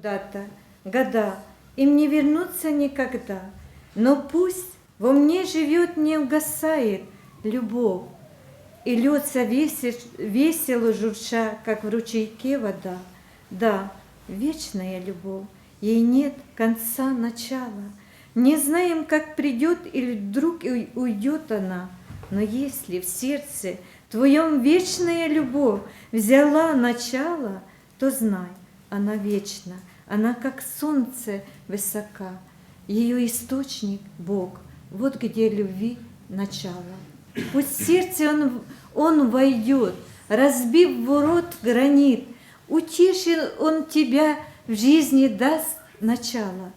куда-то года, им не вернуться никогда. Но пусть во мне живет, не угасает любовь, и льется весе- весело журча, как в ручейке вода. Да, вечная любовь, ей нет конца, начала. Не знаем, как придет или вдруг уйдет она, но если в сердце твоем вечная любовь взяла начало, то знай, она вечна, она как солнце высока, ее источник – Бог, вот где любви начало. Пусть сердце он, он войдет, разбив ворот гранит, утешит он тебя в жизни даст начало,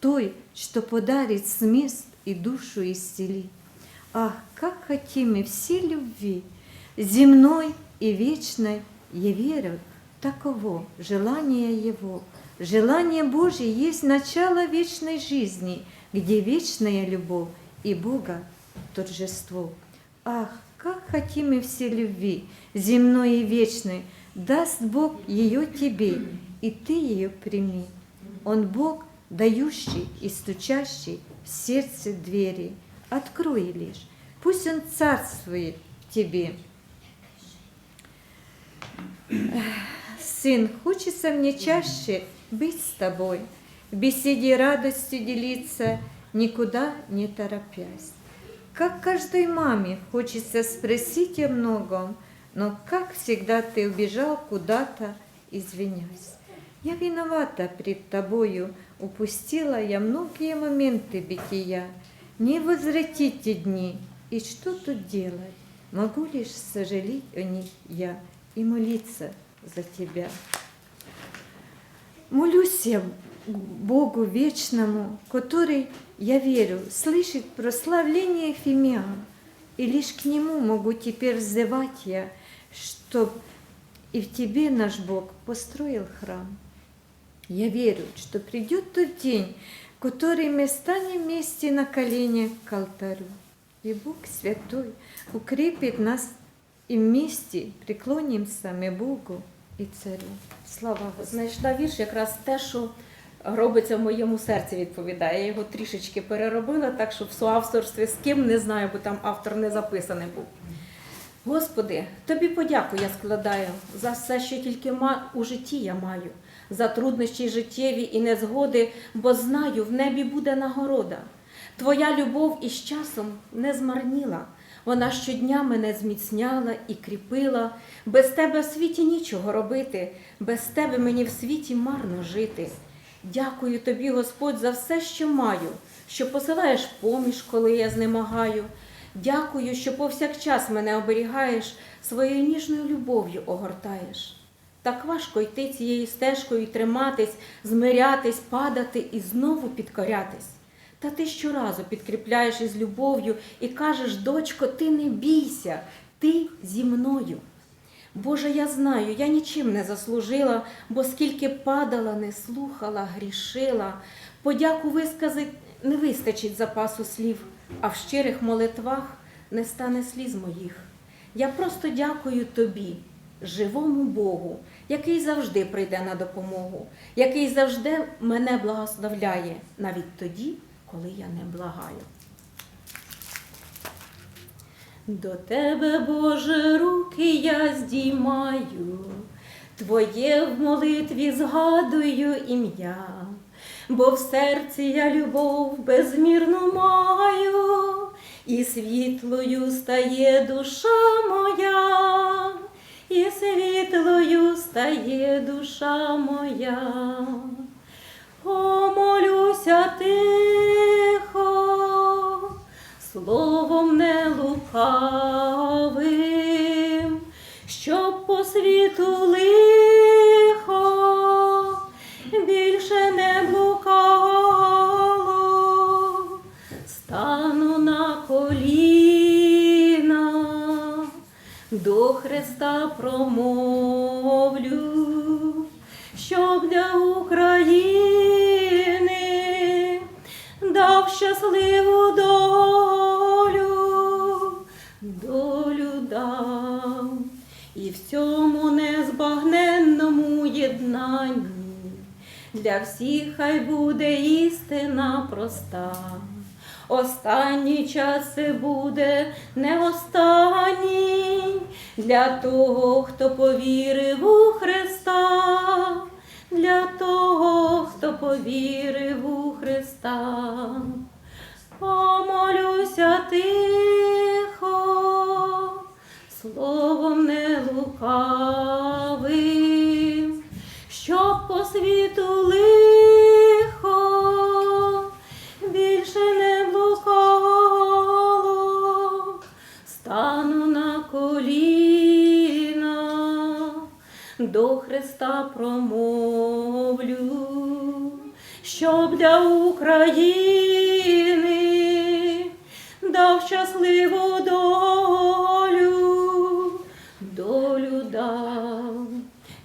той, что подарит смест и душу исцелит. Ах, как хотим мы все любви, земной и вечной, я верю, таково желание Его. Желание Божье есть начало вечной жизни, где вечная любовь и Бога торжество. Ах, как хотим мы все любви, земной и вечной, даст Бог ее тебе, и ты ее прими. Он Бог, дающий и стучащий в сердце двери. Открой лишь, пусть Он царствует в тебе. Сын, хочется мне чаще быть с тобой, в беседе радостью делиться, никуда не торопясь. Как каждой маме хочется спросить о многом, но как всегда ты убежал куда-то, извинясь. Я виновата пред тобою, упустила я многие моменты бытия. Не возвратить те дни, и что тут делать? Могу лишь сожалеть о них я и молиться за тебя. Молюсь я Богу вечному, который, я верю, слышит прославление фимиам, и лишь к Нему могу теперь взывать я, чтоб и в Тебе наш Бог построил храм. Я верю, что придет тот день, который мы станем вместе на коленях к алтарю. И Бог Святой укрепит нас и вместе преклонимся мы Богу і Царю. Слава! Знайшла вірш якраз те, що робиться в моєму серці, відповідає. Я його трішечки переробила, так що в суавторстві з ким не знаю, бо там автор не записаний був. Господи, тобі подяку я складаю за все, що тільки ма- у житті я маю, за труднощі життєві і незгоди, бо знаю, в небі буде нагорода. Твоя любов із часом не змарніла. Вона щодня мене зміцняла і кріпила. Без тебе в світі нічого робити, без тебе мені в світі марно жити. Дякую тобі, Господь, за все, що маю, що посилаєш поміж, коли я знемагаю. Дякую, що повсякчас мене оберігаєш, своєю ніжною любов'ю огортаєш. Так важко йти цією стежкою, триматись, змирятись, падати і знову підкорятись. Та ти щоразу підкріпляєш із любов'ю і кажеш, дочко, ти не бійся, ти зі мною. Боже, я знаю, я нічим не заслужила, бо скільки падала, не слухала, грішила. Подяку вискази не вистачить запасу слів, а в щирих молитвах не стане сліз моїх. Я просто дякую тобі, живому Богу, який завжди прийде на допомогу, який завжди мене благословляє, навіть тоді, коли я не благаю. До тебе, Боже, руки я здіймаю, Твоє в молитві згадую ім'я, бо в серці я любов безмірну маю, і світлою стає душа моя, і світлою стає душа моя. Помолюся тихо, лукавим, щоб по світу лихо більше не блукало, стану на коліна, до Христа промовлю, щоб для України дав щасливу долю, долю дав, і в цьому незбагненному єднанні для всіх хай буде істина проста. Останній час це буде не останній для того, хто повірив у Христа, для того, хто повірив у Христа. Словом не лукавим, щоб по світу лихо більше не блукало, стану на коліна, до Христа промовлю, щоб для України дав щасливу долю,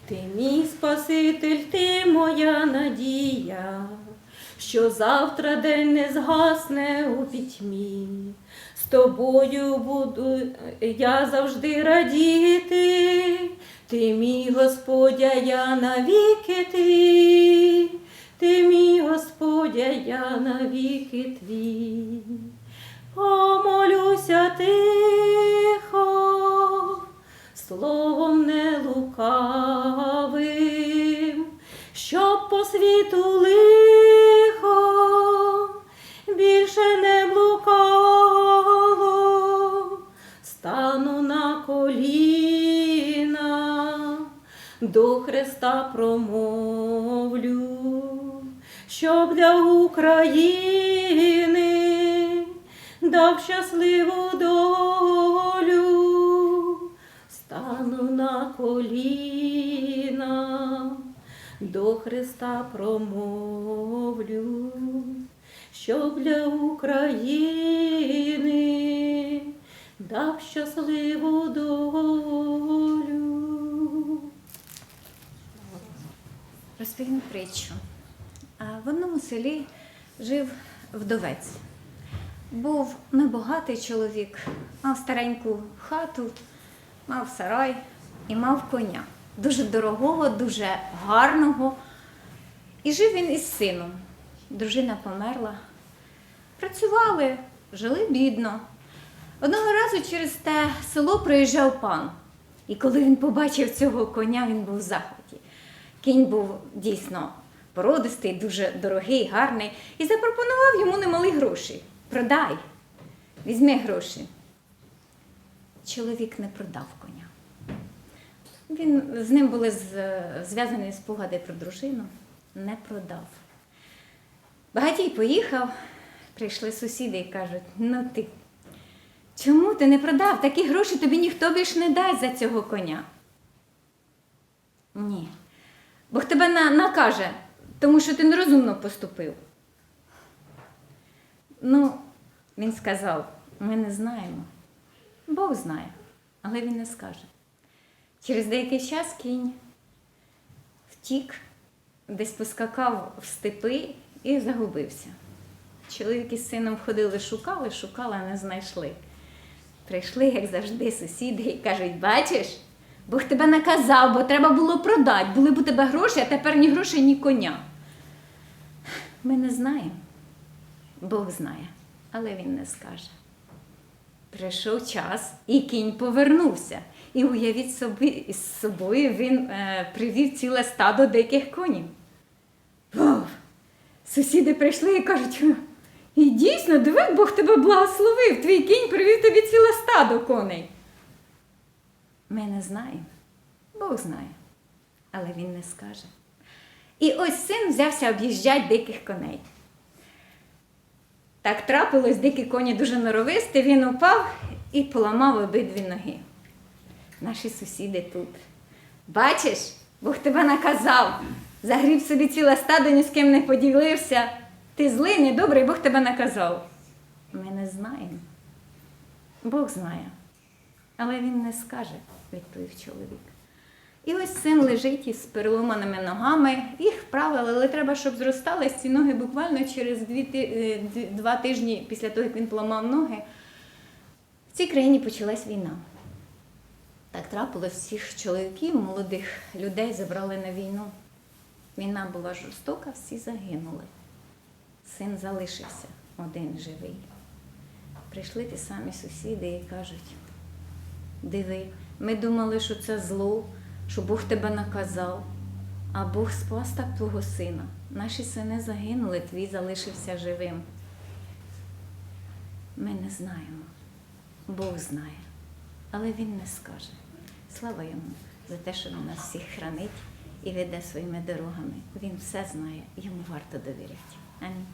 Ти мій Спаситель, ти моя надія, що завтра день не згасне у пітьмі. З тобою буду я завжди радіти, ти мій Господя, я навіки твій, ти мій Господя, я навіки твій. Помолюся тихо, словом не лукавим, щоб по світу лихо більше не блукало, стану на коліна, до Христа промовлю, щоб для України дав щасливу коліна, до Христа промовлю, щоб для України дав щасливу долю. Розповім притчу. В одному селі жив вдовець. Був небагатий чоловік, мав стареньку хату, мав сарай і мав коня. Дуже дорогого, дуже гарного. І жив він із сином. Дружина померла. Працювали, жили бідно. Одного разу через те село приїжджав пан. І коли він побачив цього коня, він був в захваті. Кінь був дійсно породистий, дуже дорогий, гарний, і запропонував йому немалі гроші. Продай, візьми гроші. Чоловік не продав коня. Він, з ним були зв'язані спогади про дружину, не продав. Багатій поїхав, прийшли сусіди і кажуть: ну ти, чому ти не продав? Такі гроші тобі ніхто більш не дасть за цього коня. Ні. Бог тебе на, накаже, тому що ти нерозумно поступив. Ну, він сказав: ми не знаємо. Бог знає, але він не скаже. Через деякий час кінь втік, десь поскакав в степи і загубився. Чоловік із сином ходили, шукали, шукали, а не знайшли. Прийшли, як завжди, сусіди і кажуть: бачиш, Бог тебе наказав, бо треба було продати. Були б у тебе гроші, а тепер ні грошей, ні коня. Ми не знаємо. Бог знає, але він не скаже. Прийшов час, і кінь повернувся. І уявіть собі, з собою він е, привів ціле стадо диких конів. Вов! Сусіди прийшли і кажуть, і дійсно, диви, Бог тебе благословив, твій кінь привів тобі ціле стадо коней. Ми не знаємо. Бог знає, але він не скаже. І ось син взявся об'їжджати диких коней. Так трапилось, дикі коні дуже норовисті, він упав і поламав обидві ноги. Наші сусіди тут. Бачиш, Бог тебе наказав. Загріб собі ціле стадо, ні з ким не поділився. Ти злий, недобрий, Бог тебе наказав. Ми не знаємо. Бог знає. Але він не скаже, відповів чоловік. І ось син лежить із переломаними ногами. Їх вправили, але треба, щоб зростали ці ноги буквально через дві, е, два тижні після того, як він поламав ноги. В цій країні почалась війна. Так трапилось всіх чоловіків, молодих людей забрали на війну. Війна була жорстока, всі загинули. Син залишився один живий. Прийшли ті самі сусіди і кажуть: диви, ми думали, що це зло, що Бог тебе наказав, а Бог спас так твого сина. Наші сини загинули, твій залишився живим. Ми не знаємо. Бог знає, але Він не скаже. Слава йому за те, що він нас всіх хранить і веде своїми дорогами. Він все знає, йому варто довіряти. Амінь.